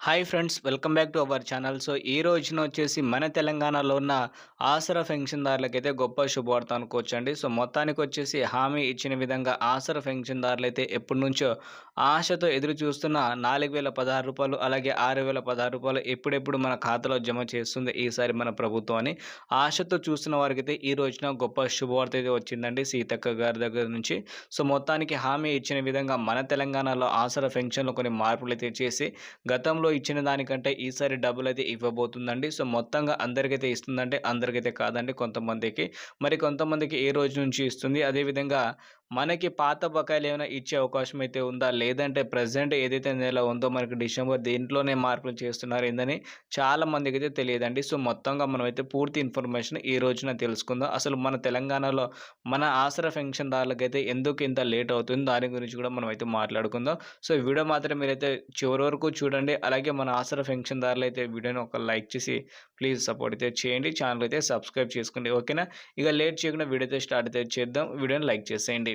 Hi friends welcome back to our channel. So ఈ రోజున వచ్చేసి మన తెలంగాణలో ఉన్న ఆసరా పెన్షన్దారులకైతే గొప్ప శుభవార్త అనుకోవచ్చు అండి సో మొత్తానికి వచ్చేసి హామీ ఇచ్చిన విధంగా ఆసరా పెన్షన్దారులు అయితే ఎప్పటి నుంచో ఆశతో ఎదురు చూస్తున్న నాలుగు వేల పదహారు రూపాయలు అలాగే ఆరు వేల పదహారు రూపాయలు ఎప్పుడెప్పుడు మన ఖాతాలో జమ చేస్తుంది ఈసారి మన ప్రభుత్వం అని ఆశతో చూస్తున్న వారికైతే ఈ రోజున గొప్ప శుభవార్త అయితే వచ్చిందండి సీతక్క గారి దగ్గర నుంచి. సో మొత్తానికి హామీ ఇచ్చిన విధంగా మన తెలంగాణలో ఆసరా పెన్షన్లో కొన్ని మార్పులు అయితే చేసి గతంలో ఇచ్చిన దానికంటే ఈసారి డబ్బులు అయితే ఇవ్వబోతుందండి. సో మొత్తంగా అందరికైతే ఇస్తుందంటే అందరికైతే కాదండి కొంతమందికి. మరి కొంతమందికి ఏ రోజు నుంచి ఇస్తుంది? అదేవిధంగా మనకి పాత బకాయిలు ఏమైనా ఇచ్చే అవకాశం అయితే ఉందా? లేదంటే ప్రజెంట్ ఏదైతే నెల ఉందో మనకి డిసెంబర్ దీంట్లోనే మార్పులు చేస్తున్నారు ఏందని చాలా మందికి అయితే తెలియదండి. సో మొత్తంగా మనమైతే పూర్తి ఇన్ఫర్మేషన్ ఈ రోజున తెలుసుకుందాం. అసలు మన తెలంగాణలో మన ఆసరా పెన్షన్దారులకైతే ఎందుకు ఇంత లేట్ అవుతుంది? దాని గురించి కూడా మనం అయితే మాట్లాడుకుందాం. సో వీడియో మాత్రం మీరైతే చివరి వరకు చూడండి. అలాగే మన ఆసరా పెన్షన్దారులు అయితే వీడియోని ఒక లైక్ చేసి ప్లీజ్ సపోర్ట్ అయితే చేయండి. ఛానల్ అయితే సబ్స్క్రైబ్ చేసుకోండి. ఓకేనా? ఇక లేట్ చేయకుండా వీడియో అయితే స్టార్ట్ అయితే చేద్దాం. వీడియోని లైక్ చేసేయండి.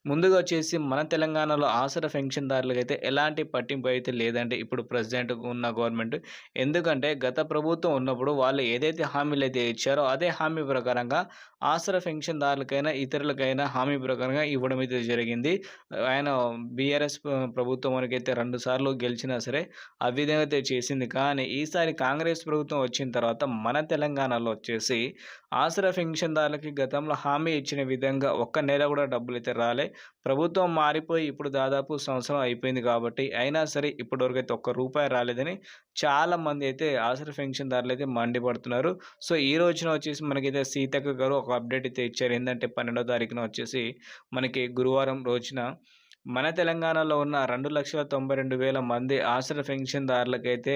ముందుగా వచ్చేసి మన తెలంగాణలో ఆసర పెన్షన్దారులకు అయితే ఎలాంటి పట్టింపు అయితే లేదంటే ఇప్పుడు ప్రెసిడెంట్ ఉన్న గవర్నమెంట్. ఎందుకంటే గత ప్రభుత్వం ఉన్నప్పుడు వాళ్ళు ఏదైతే హామీలు అయితే ఇచ్చారో అదే హామీ ప్రకారంగా ఆసర పెన్షన్దారులకైనా ఇతరులకైనా హామీ ప్రకారంగా ఇవ్వడం అయితే జరిగింది. ఆయన బీఆర్ఎస్ ప్రభుత్వం మనకైతే రెండు సార్లు గెలిచినా సరే ఆ విధంగా అయితే చేసింది. కానీ ఈసారి కాంగ్రెస్ ప్రభుత్వం వచ్చిన తర్వాత మన తెలంగాణలో వచ్చేసి ఆసర పెన్షన్దారులకి గతంలో హామీ ఇచ్చిన విధంగా ఒక్క నెల కూడా డబ్బులు అయితే రాలే. ప్రభుత్వం మారిపోయి ఇప్పుడు దాదాపు సంవత్సరం అయిపోయింది కాబట్టి అయినా సరే ఇప్పటివరకు అయితే ఒక్క రూపాయి రాలేదని చాలామంది అయితే ఆసర పెన్షన్దారులు అయితే మండిపడుతున్నారు. సో ఈ రోజున వచ్చేసి మనకైతే సీతక్క గారు ఒక అప్డేట్ అయితే ఇచ్చారు. ఏంటంటే పన్నెండో తారీఖున వచ్చేసి మనకి గురువారం రోజున మన తెలంగాణలో ఉన్న రెండు లక్షల తొంభై రెండు వేల మంది ఆసర పెన్షన్దారులకైతే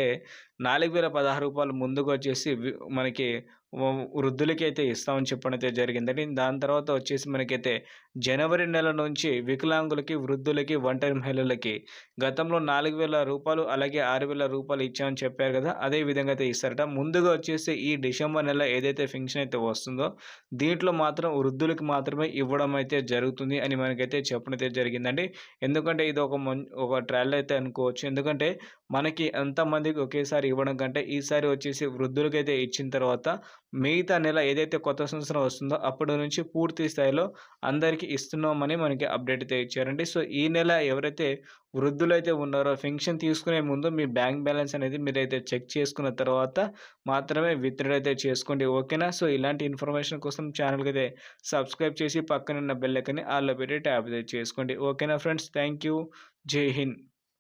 నాలుగు వేల పదహారు రూపాయలు ముందుకు వచ్చేసి మనకి వృద్ధులకైతే ఇస్తామని చెప్పడం అయితే జరిగిందండి. దాని తర్వాత వచ్చేసి మనకైతే జనవరి నెల నుంచి వికలాంగులకి వృద్ధులకి ఒంటరి మహిళలకి గతంలో నాలుగు వేల రూపాయలు అలాగే ఆరు వేల రూపాయలు ఇచ్చామని చెప్పారు కదా అదే విధంగా అయితే ఇస్తారట. ముందుగా వచ్చేసి ఈ డిసెంబర్ నెల ఏదైతే ఫంక్షన్ అయితే వస్తుందో దీంట్లో మాత్రం వృద్ధులకి మాత్రమే ఇవ్వడం అయితే జరుగుతుంది అని మనకైతే చెప్పడం అయితే జరిగిందండి. ఎందుకంటే ఇది ఒక ఒక ట్రయల్ అయితే అనుకోవచ్చు. ఎందుకంటే మనకి ఎంతమందికి ఒకేసారి ఇవ్వడం కంటే ఈసారి వచ్చేసి వృద్ధులకైతే ఇచ్చిన తర్వాత మిగతా నెల ఏదైతే కొత్త సంవత్సరం వస్తుందో అప్పటి నుంచి పూర్తి స్థాయిలో అందరికీ ఇస్తున్నామని మనకి అప్డేట్ అయితే ఇచ్చారండి. సో ఈ నెల ఎవరైతే వృద్ధులైతే ఉన్నారో పెన్షన్ తీసుకునే ముందు మీ బ్యాంక్ బ్యాలెన్స్ అనేది మీరైతే చెక్ చేసుకున్న తర్వాత మాత్రమే విత్డ్రా అయితే చేసుకోండి. ఓకేనా? సో ఇలాంటి ఇన్ఫర్మేషన్ కోసం ఛానల్కి అయితే సబ్స్క్రైబ్ చేసి పక్కనున్న బెల్లెక్కని ఆల్లో పెట్టి ట్యాప్ అయితే చేసుకోండి. ఓకేనా ఫ్రెండ్స్? Thank you. జై హింద్.